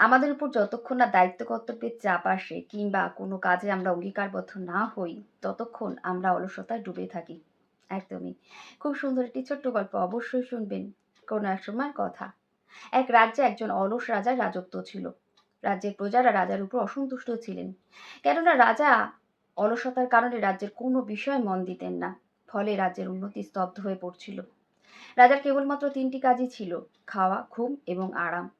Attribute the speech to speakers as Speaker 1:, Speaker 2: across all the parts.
Speaker 1: আমাদের উপর যতক্ষণ না দায়িত্ব কর্তব্যের চাপ আসে কিংবা কোনো কাজে আমরা অঙ্গীকারবদ্ধ না হই, ততক্ষণ আমরা অলসতায় ডুবে থাকি। একদমই। খুব সুন্দর একটি ছোট্ট গল্প অবশ্যই শুনবেন। কোনো এক সময় কথা। এক রাজ্যে একজন অলস রাজার রাজত্ব ছিল। রাজ্যের প্রজারা রাজার উপর অসন্তুষ্ট ছিলেন। কেননা রাজা অলসতার কারণে রাজ্যের কোনো বিষয়ে মন দিতেন না, ফলে রাজ্যের উন্নতি স্তব্ধ হয়ে পড়ছিল। রাজার কেবলমাত্র তিনটি কাজই ছিল, খাওয়া, ঘুম এবং আরাম।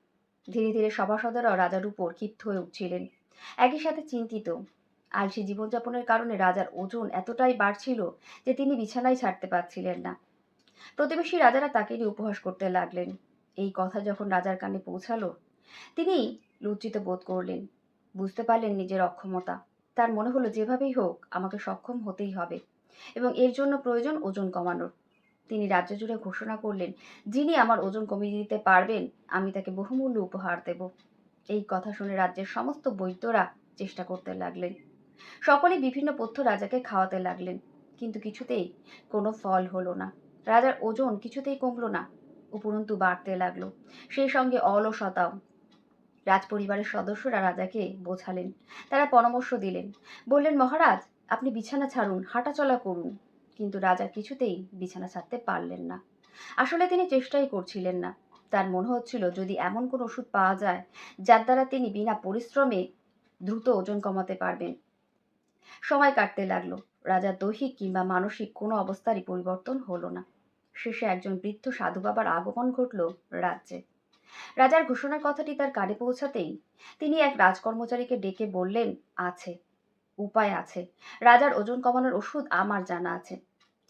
Speaker 1: ধীরে ধীরে সভাসদেরাও রাজার উপর ক্ষিপ্ত হয়ে উঠছিলেন। একই সাথে চিন্তিত। আলসি জীবনযাপনের কারণে রাজার ওজন এতটাই বাড়ছিল যে তিনি বিছানায় ছাড়তে পারছিলেন না। প্রতিবেশী রাজারা তাকে নিয়ে উপহাস করতে লাগলেন। এই কথা যখন রাজার কানে পৌঁছালো, তিনি লজ্জিত বোধ করলেন। বুঝতে পারলেন নিজের অক্ষমতা। তার মনে হলো, যেভাবেই হোক, আমাকে সক্ষম হতেই হবে এবং এর জন্য প্রয়োজন ওজন কমানোর। তিনি রাজ্য জুড়ে ঘোষণা করলেন, যিনি আমার ওজন কমিয়ে দিতে পারবেন, আমি তাকে বহুমূল্য উপহার দেব। এই কথা শুনে রাজ্যের সমস্ত বৈদ্যরা চেষ্টা করতে লাগলেন। সকলে বিভিন্ন পথ্য রাজাকে খাওয়াতে লাগলেন, কিন্তু কিছুতেই কোনো ফল হলো না। রাজার ওজন কিছুতেই কমলো না, উপরন্তু বাড়তে লাগল। সেই সঙ্গে অলসতাও। রাজপরিবারের সদস্যরা রাজাকে বোঝালেন, তারা পরামর্শ দিলেন, বললেন, মহারাজ, আপনি বিছানা ছাড়ুন, হাঁটাচলা করুন। কিন্তু রাজা কিছুতেই বিছানা ছাড়তে পারলেন না। আসলে তিনি চেষ্টাই করছিলেন না। তার মনে হচ্ছিল, যদি এমন কোনো ওষুধ পাওয়া যায়, যার দ্বারা তিনি বিনা পরিশ্রমে দ্রুত ওজন কমাতে পারবেন। সময় কাটতে লাগল। রাজার দৈহিক কিংবা মানসিক কোনো অবস্থারই পরিবর্তন হলো না। শেষে একজন বৃদ্ধ সাধু বাবার আগমন ঘটল রাজ্যে। রাজার ঘোষণার কথাটি তার কানে পৌঁছাতেই তিনি এক রাজকর্মচারীকে ডেকে বললেন, আছে, উপায় আছে। রাজার ওজন কমানোর ওষুধ আমার জানা আছে।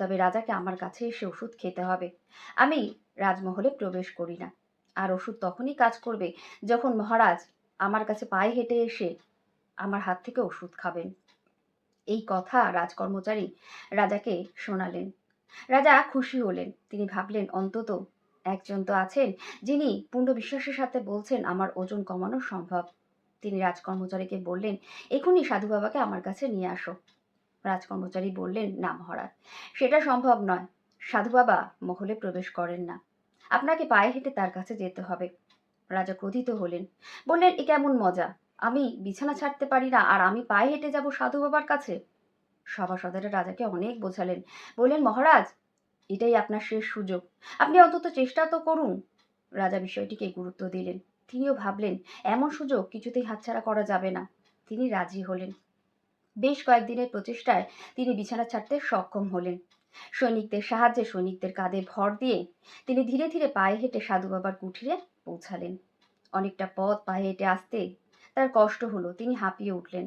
Speaker 1: তবে রাজাকে আমার কাছে এসে ওষুধ খেতে হবে। আমি রাজমহলে প্রবেশ করি না। আর ওষুধ তখনই কাজ করবে যখন মহারাজ আমার কাছে পায়ে হেঁটে এসে আমার হাত থেকে ওষুধ খাবেন। এই কথা রাজকর্মচারী রাজাকে শোনালেন। রাজা খুশি হলেন। তিনি ভাবলেন, অন্তত একজন তো আছেন যিনি পূর্ণ বিশ্বাসের সাথে বলছেন আমার ওজন কমানো সম্ভব। তিনি রাজকর্মচারীকে বললেন, এখনই সাধু বাবাকে আমার কাছে নিয়ে আসো। রাজকর্মচারী বললেন, না মহারাজ, সেটা সম্ভব নয়। সাধু বাবা মহলে প্রবেশ করেন না। আপনাকে পায়ে হেঁটে তার কাছে যেতে হবে। রাজা ক্রোধিত হলেন। বললেন, এ কেমন মজা? আমি বিছানা ছাড়তে পারি না, আর আমি পায়ে হেঁটে যাব সাধু বাবার কাছে? সভাসদেরা রাজাকে অনেক বোঝালেন। বললেন, মহারাজ, এটাই আপনার শেষ সুযোগ। আপনি অন্তত চেষ্টা তো করুন। রাজা বিষয়টিকে গুরুত্ব দিলেন। তিনিও ভাবলেন, এমন সুযোগ কিছুতেই হাতছাড়া করা যাবে না। তিনি রাজি হলেন। বেশ কয়েকদিনের প্রচেষ্টায় তিনি বিছানা ছাড়তে সক্ষম হলেন। সৈনিকদের সাহায্যে সৈনিকদের কাঁধে ভর দিয়ে তিনি ধীরে ধীরে পায়ে হেঁটে সাধু বাবার কুঠিরে পৌঁছালেন। অনেকটা পথ পায়ে হেঁটে আসতে তার কষ্ট হলো, তিনি হাঁপিয়ে উঠলেন।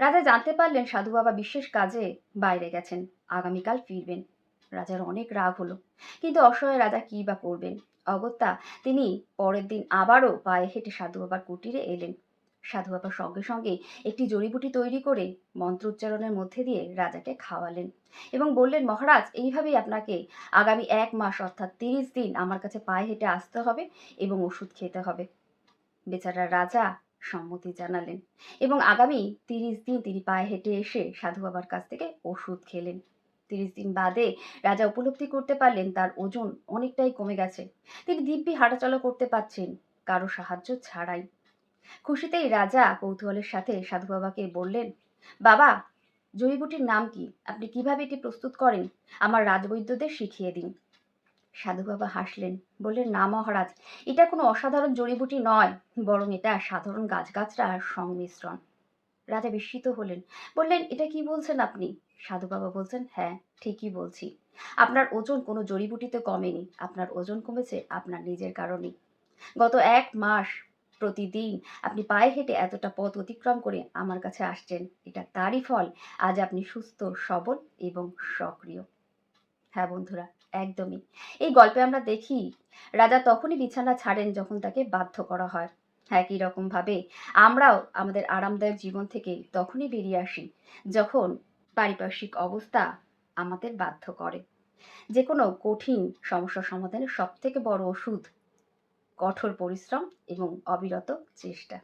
Speaker 1: রাজা জানতে পারলেন সাধু বাবা বিশেষ কাজে বাইরে গেছেন, আগামীকাল ফিরবেন। রাজার অনেক রাগ হলো, কিন্তু অসহায় রাজা কী বা করবেন? অগত্যা তিনি পরের দিন আবারও পায়ে হেঁটে সাধু বাবার কুটিরে এলেন। সাধু সঙ্গে সঙ্গে একটি জড়িবুটি তৈরি করে মন্ত্র উচ্চারণের মধ্যে দিয়ে রাজাকে খাওয়ালেন এবং বললেন, মহারাজ, এইভাবেই আপনাকে আগামী এক মাস, অর্থাৎ তিরিশ দিন আমার কাছে পায়ে হেঁটে আসতে হবে এবং ওষুধ খেতে হবে। বেচারা রাজা সম্মতি জানালেন এবং আগামী তিরিশ দিন তিনি পায়ে হেঁটে এসে সাধু বাবার কাছ থেকে ওষুধ খেলেন। তিরিশ দিন বাদে রাজা উপলব্ধি করতে পারলেন, তার ওজন অনেকটাই কমে গেছে। তিনি দিব্যি হাঁটাচলা করতে পারছেন, কারও সাহায্য ছাড়াই। খুশিতেই রাজা কৌতূহলের সাথে সাধু বাবাকে বললেন, বাবা, জড়িবুটির নাম কি? আপনি কীভাবে এটি প্রস্তুত করেন? আমার রাজবৈদ্যদের শিখিয়ে দিন। সাধু বাবা হাসলেন, বললেন, না মহারাজ, এটা কোনো অসাধারণ জড়িবুটি নয়, বরং এটা সাধারণ গাছগাছরার সংমিশ্রণ। রাজা বিস্মিত হলেন, বললেন, এটা কি বলছেন আপনি? সাধু বাবা বলছেন হ্যাঁ ঠিকই বলছি। আপনার ওজন কোনো জড়িবুটিতে কমেনি, আপনার ওজন কমেছে আপনার নিজের কারণেই। গত এক মাস প্রতিদিন আপনি পায়ে হেঁটে এতটা পথ অতিক্রম করে আমার কাছে আসছেন, এটা তারই ফল। আজ আপনি সুস্থ, সবল এবং সক্রিয়। হ্যাঁ বন্ধুরা, একদমই। এই গল্পে আমরা দেখি, রাজা তখনই বিছানা ছাড়েন যখন তাকে বাধ্য করা হয়। একই রকমভাবে আমরাও আমাদের আরামদায়ক জীবন থেকে তখনই বেরিয়ে আসি, যখন পারিপার্শ্বিক অবস্থা আমাদের বাধ্য করে। যে কোনো কঠিন সমস্যা সমাধানের সবথেকে বড় ওষুধ কঠোর পরিশ্রম এবং অবিরত চেষ্টা।